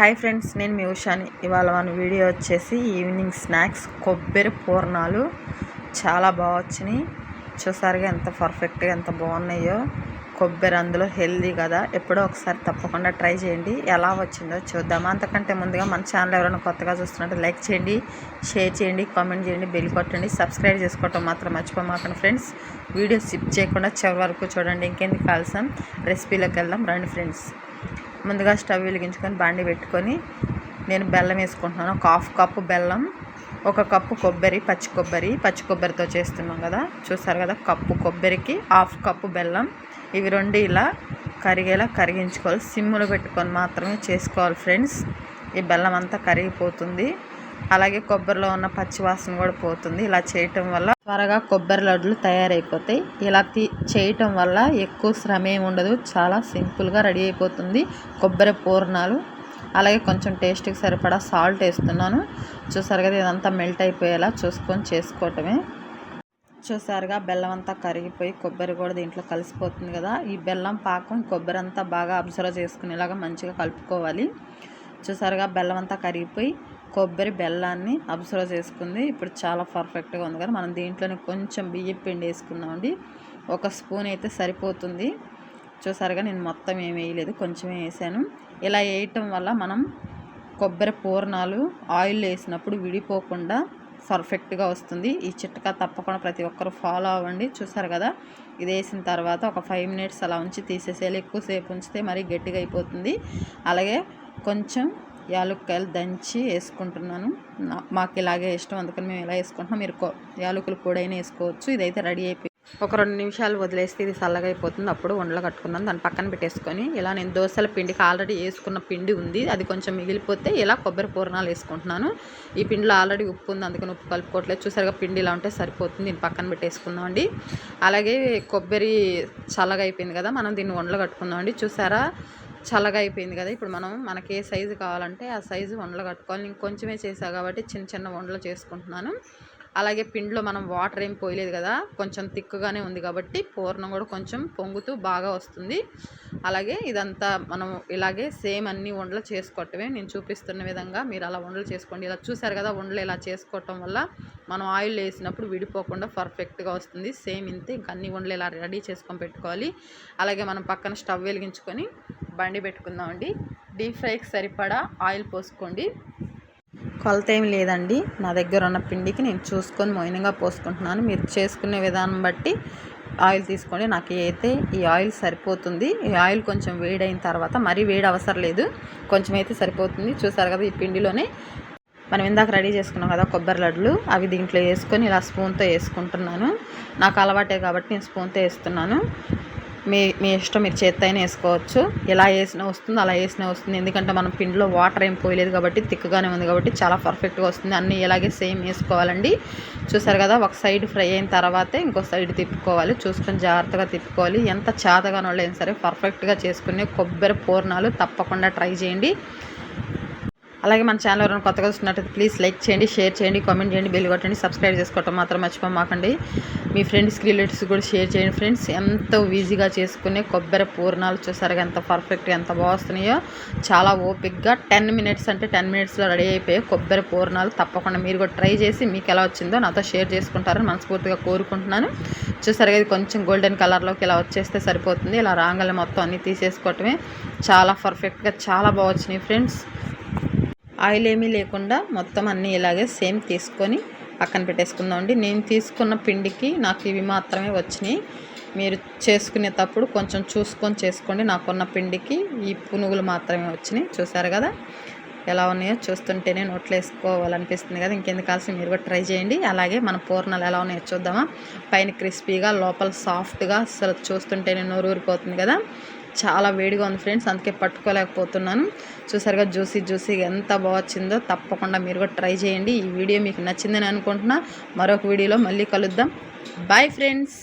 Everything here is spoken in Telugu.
హాయ్ ఫ్రెండ్స్ నేను మీ ఉషాని. ఇవాళ మన వీడియో వచ్చేసి ఈవినింగ్ స్నాక్స్ కొబ్బరి పూర్ణాలు. చాలా బాగా వచ్చినాయి. చూసారుగా ఎంత పర్ఫెక్ట్గా ఎంత బాగున్నాయో. కొబ్బరి అందులో హెల్దీ కదా. ఎప్పుడో ఒకసారి తప్పకుండా ట్రై చేయండి. ఎలా వచ్చిందో చూద్దాం. అంతకంటే ముందుగా మన ఛానల్ ఎవరైనా కొత్తగా చూస్తున్నట్టు లైక్ చేయండి షేర్ చేయండి కామెంట్ చేయండి బెల్ కొట్టండి సబ్స్క్రైబ్ చేసుకోవటం మాత్రం మర్చిపోమాకండి ఫ్రెండ్స్. వీడియో స్కిప్ చేయకుండా చివరి వరకు చూడండి. ఇంకెందుకు కాల్సాం రెసిపీలోకి వెళ్దాం. రండి ఫ్రెండ్స్. ముందుగా స్టవ్ వెలిగించుకొని బాండి పెట్టుకొని నేను బెల్లం వేసుకుంటున్నాను. ఒక హాఫ్ కప్పు బెల్లం ఒక కప్పు కొబ్బరి పచ్చి కొబ్బరి. పచ్చి కొబ్బరితో చేస్తున్నాం కదా చూసారు కదా కప్పు కొబ్బరికి హాఫ్ కప్పు బెల్లం. ఇవి రెండు ఇలా కరిగేలా కరిగించుకోవాలి. సిమ్ములు పెట్టుకొని మాత్రమే చేసుకోవాలి ఫ్రెండ్స్. ఈ బెల్లం అంతా కరిగిపోతుంది. అలాగే కొబ్బరిలో ఉన్న పచ్చి వాసన కూడా పోతుంది. ఇలా చేయటం వల్ల త్వరగా కొబ్బరి లడ్డులు తయారైపోతాయి. ఇలా తీ చేయటం వల్ల ఎక్కువ శ్రమ ఏమి ఉండదు. చాలా సింపుల్గా రెడీ అయిపోతుంది కొబ్బరి పూర్ణాలు. అలాగే కొంచెం టేస్ట్కి సరిపడా సాల్ట్ వేస్తున్నాను. చూసారు కదా ఇదంతా మెల్ట్ అయిపోయేలా చూసుకొని చేసుకోవటమే. చూసారుగా బెల్లం అంతా కరిగిపోయి కొబ్బరి కూడా దీంట్లో కలిసిపోతుంది కదా. ఈ బెల్లం పాకం కొబ్బరి అంతా బాగా అబ్జర్వ్ చేసుకునేలాగా మంచిగా కలుపుకోవాలి. చూసారుగా బెల్లం అంతా కరిగిపోయి కొబ్బరి బెల్లాన్ని అబ్జర్వ్ చేసుకుంది. ఇప్పుడు చాలా పర్ఫెక్ట్గా ఉంది కదా. మనం దీంట్లోనే కొంచెం బియ్యం పిండి వేసుకుందామండి. ఒక స్పూన్ అయితే సరిపోతుంది. చూసారుగా నేను మొత్తం ఏమి వేయలేదు కొంచెం వేసాను. ఇలా వేయటం వల్ల మనం కొబ్బరి పూర్ణాలు ఆయిల్ వేసినప్పుడు విడిపోకుండా పర్ఫెక్ట్గా వస్తుంది. ఈ చిట్కా తప్పకుండా ప్రతి ఒక్కరు ఫాలో అవ్వండి. చూసారు కదా ఇది వేసిన తర్వాత ఒక ఫైవ్ మినిట్స్ అలా ఉంచి తీసేసేయాలి. ఎక్కువసేపు ఉంచితే మరీ గట్టిగా అయిపోతుంది. అలాగే కొంచెం యాలుక్కాయలు దంచి వేసుకుంటున్నాను. మాకు ఇలాగే ఇష్టం అందుకని మేము ఇలా వేసుకుంటున్నాం. మీరు యాలకులు కూడా వేసుకోవచ్చు. ఇదైతే రెడీ అయిపోయి ఒక రెండు నిమిషాలు వదిలేస్తే ఇది చల్లగా అయిపోతుంది. అప్పుడు ఉండలు కట్టుకున్నాను దాన్ని పక్కన పెట్టేసుకొని ఇలా నేను దోశల పిండికి ఆల్రెడీ వేసుకున్న పిండి ఉంది. అది కొంచెం మిగిలిపోతే ఇలా కొబ్బరి పూర్ణాలు వేసుకుంటున్నాను. ఈ పిండిలో ఆల్రెడీ ఉప్పు ఉంది. అందుకని ఉప్పు కలుపుకోవట్లేదు. చూసారుగా పిండి ఇలా ఉంటే సరిపోతుంది. దీన్ని పక్కన పెట్టేసుకుందామండి అలాగే కొబ్బరి చల్లగా అయిపోయింది కదా. మనం దీన్ని ఉండలు కట్టుకుందామండి చూసారా? చల్లగా అయిపోయింది కదా. ఇప్పుడు మనం మనకి ఏ సైజు కావాలంటే ఆ సైజు వండలు కట్టుకోవాలి నేను కొంచెమే చేసా కాబట్టి చిన్న చిన్న వండలు చేసుకుంటున్నాను. అలాగే పిండిలో మనం వాటర్ ఏం పోయలేదు కదా కొంచెం తిక్కుగానే ఉంది కాబట్టి పూర్ణం కూడా కొంచెం పొంగుతూ బాగా వస్తుంది. అలాగే ఇదంతా మనం ఇలాగే సేమ్ అన్ని వండలు చేసుకోవటమే. నేను చూపిస్తున్న విధంగా మీరు అలా వండలు చేసుకోండి. ఇలా చూసారు కదా వండలు ఇలా చేసుకోవటం వల్ల మనం ఆయిల్ వేసినప్పుడు విడిపోకుండా పర్ఫెక్ట్గా వస్తుంది. సేమ్ ఇంతే ఇంకా అన్ని వండలు ఇలా రెడీ చేసుకొని పెట్టుకోవాలి. అలాగే మనం పక్కన స్టవ్ వెలిగించుకొని బండి పెట్టుకుందామండి. డీప్ ఫ్రైకి సరిపడా ఆయిల్ పోసుకోండి. కొలత ఏమి లేదండి. నా దగ్గర ఉన్న పిండికి నేను చూసుకొని మోయినంగా పోసుకుంటున్నాను. మీరు చేసుకునే విధానం బట్టి ఆయిల్ తీసుకోండి. నాకు అయితే ఈ ఆయిల్ సరిపోతుంది ఈ ఆయిల్ కొంచెం వేడైన తర్వాత మరీ వేడి అవసరం లేదు. కొంచెం అయితే సరిపోతుంది. చూసారు కదా ఈ పిండిలోనే? మనం ఇందాక రెడీ చేసుకున్నాం కదా కొబ్బరి లడ్లు. అవి దీంట్లో వేసుకొని ఇలా స్పూన్తో వేసుకుంటున్నాను. నాకు అలవాటే కాబట్టి నేను స్పూన్తో వేస్తున్నాను. మీ మీ ఇష్టం మీరు చేత్తైనా అయినా వేసుకోవచ్చు. ఎలా వేసినా వస్తుంది అలా వేసినా వస్తుంది. ఎందుకంటే మనం పిండిలో వాటర్ ఏం పోయలేదు కాబట్టి తిక్కుగానే ఉంది కాబట్టి చాలా పర్ఫెక్ట్గా వస్తుంది. అన్నీ ఇలాగే సేమ్ వేసుకోవాలండి. చూసారు కదా ఒక సైడ్ ఫ్రై అయిన తర్వాతే ఇంకో సైడ్ తిప్పుకోవాలి. చూసుకొని జాగ్రత్తగా తిప్పుకోవాలి. ఎంత చేతగా వాళ్ళైనా సరే పర్ఫెక్ట్గా చేసుకునే కొబ్బరి పూర్ణాలు తప్పకుండా ట్రై చేయండి. అలాగే మన ఛానల్ ఎవరైనా కొత్తగా చూస్తున్నట్టయితే ప్లీజ్ లైక్ చేయండి షేర్ చేయండి కామెంట్ చేయండి బెల్ కొట్టండి సబ్స్క్రైబ్ చేసుకోవటం మాత్రం మర్చిపోమాకండి మీ ఫ్రెండ్స్కి రిలేటివ్స్ కూడా షేర్ చేయండి ఫ్రెండ్స్ ఎంతో ఈజీగా చేసుకునే కొబ్బరి పూర్ణాలు చూసారుగా ఎంత పర్ఫెక్ట్గా ఎంత బాగుస్తున్నాయో చాలా ఓపిక్గా టెన్ మినిట్స్ అంటే టెన్ మినిట్స్లో రెడీ అయిపోయాయి కొబ్బరి పూర్ణాలు తప్పకుండా మీరు కూడా ట్రై చేసి మీకు ఎలా వచ్చిందో నాతో షేర్ చేసుకుంటారని మనస్ఫూర్తిగా కోరుకుంటున్నాను. చూసారుగా ఇది కొంచెం గోల్డెన్ కలర్లోకి ఇలా వచ్చేస్తే సరిపోతుంది. ఇలా రాంగల్ మొత్తం అన్నీ తీసేసుకోవటమే. చాలా పర్ఫెక్ట్గా చాలా బాగా వచ్చినాయి ఫ్రెండ్స్ ఆయిల్ ఏమీ లేకుండా మొత్తం అన్నీ ఇలాగే సేమ్ తీసుకొని పక్కన పెట్టేసుకుందామండి నేను తీసుకున్న పిండికి నాకు ఇవి మాత్రమే వచ్చినాయి. మీరు చేసుకునేటప్పుడు కొంచెం చూసుకొని చేసుకోండి. నాకున్న పిండికి ఈ పునుగులు మాత్రమే వచ్చినాయి. చూసారు కదా? ఎలా ఉన్నాయో చూస్తుంటేనే నోట్లు వేసుకోవాలనిపిస్తుంది కదా? ఇంకెందుకు కాల్సి మీరు కూడా ట్రై చేయండి. అలాగే మన పూర్ణాలు ఎలా ఉన్నాయో చూద్దామా? పైన క్రిస్పీగా లోపల సాఫ్ట్గా అసలు చూస్తుంటేనే నోరు ఊరిపోతుంది కదా? చాలా వేడిగా ఉంది ఫ్రెండ్స్ అందుకే పట్టుకోలేకపోతున్నాను. చూసారుగా జ్యూసీ జ్యూసీ ఎంత బాగొచ్చిందో తప్పకుండా మీరు కూడా ట్రై చేయండి. ఈ వీడియో మీకు నచ్చిందని అనుకుంటున్నా. మరొక వీడియోలో మళ్ళీ కలుద్దాం. Bye friends